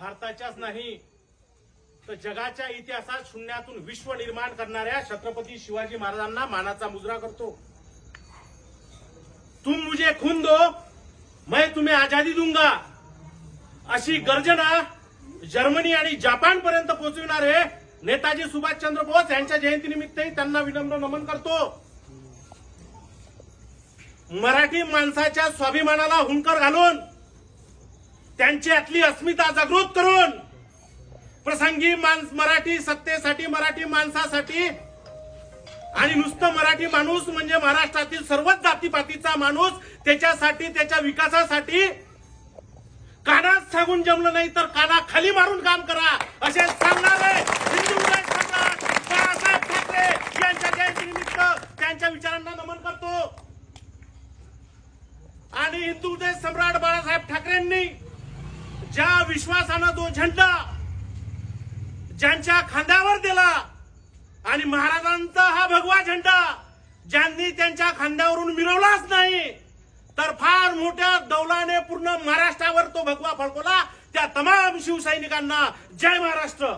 भारताच्याच नाही तर जगाच्या इतिहासात शून्यातून विश्व निर्माण करणाऱ्या छत्रपती शिवाजी महाराजांना मानाचा मुजरा करतो. तुम मुझे खून दो मैं तुम्हें आजादी दूंगा. अशी गर्जना जर्मनी आणि जपान पर्यंत पोहोचविणारे नेताजी सुभाषचंद्र बोस यांच्या जयंतीनिमित्तही त्यांना विनम्र नमन करतो. मराठी माणसाच्या स्वाभिमानाला हुंकर घालून त्यांची आतली अस्मिता जागृत करून प्रसंगी माणस मराठी सत्तेसाठी मराठी माणसासाठी आणि नुसतं मराठी माणूस म्हणजे महाराष्ट्रातील सर्वच जातीपातीचा माणूस त्याच्यासाठी त्याच्या विकासासाठी कानात सांगून जमलं नाही तर काना खाली मारून काम करा असे सांगणारे हिंदू सम्राट बाळासाहेब ठाकरे यांच्या जयंतीनिमित्त त्यांच्या विचारांना नमन करतो. आणि हिंदू सम्राट बाळासाहेब ठाकरेंनी ज्या विश्वासानं तो झेंडा ज्यांच्या खांद्यावर दिला आणि महाराजांचा हा भगवा झेंडा ज्यांनी त्यांच्या खांद्यावरून मिरवलाच नाही तर फार मोठ्या दौलाने पूर्ण महाराष्ट्रावर तो भगवा फडकवला. त्या तमाम शिवसैनिकांना जय महाराष्ट्र.